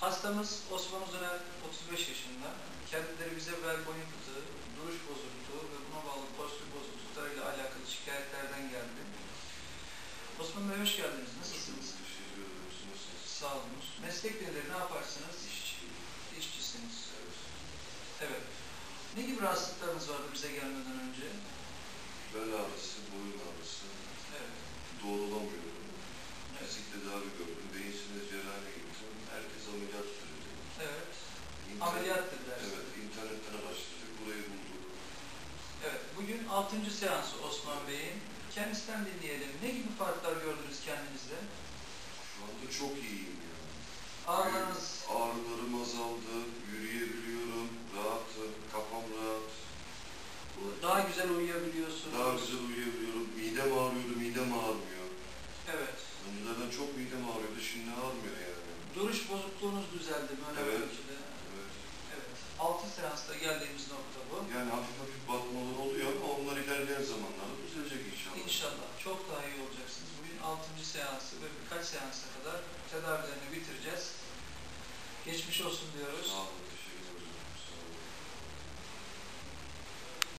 Hastamız Osman Uzuner, 35 yaşında. Kendileri bize bel boyun fıtığı, duruş bozukluğu ve buna bağlı postür bozukluklarıyla alakalı şikayetlerden geldi. Osman Bey hoş geldiniz. Nasılsınız? Teşekkür ederim. Sağ olunuz. Meslek nedir? Ne yaparsınız? İşçiyim. İşçisiniz. Evet. Evet. Ne gibi rahatsızlıklarınız vardı bize gelmeden önce? Bel ağrısı, boyun ağrısı, Bugün 6. seansı Osman Bey'in. Kendisinden dinleyelim. Ne gibi farklar gördünüz kendinizde? Şu anda çok iyiyim ya. Ağrılarınız Ağrılarım azaldı. Yürüyebiliyorum. Rahatım. Kafam rahat. daha güzel uyuyabiliyorsunuz. Daha güzel uyuyabiliyorum. Midem ağrıyordu. Midem ağrmıyor. Evet. Öncelerden çok midem ağrıyordu. Şimdi ağrmıyor yani. Duruş bozukluğunuz düzeldi mi? Evet. ölçüde. altıncı seansı ve birkaç seansa kadar tedavilerini bitireceğiz. Geçmiş olsun diyoruz. Sağ olun, teşekkür ederim.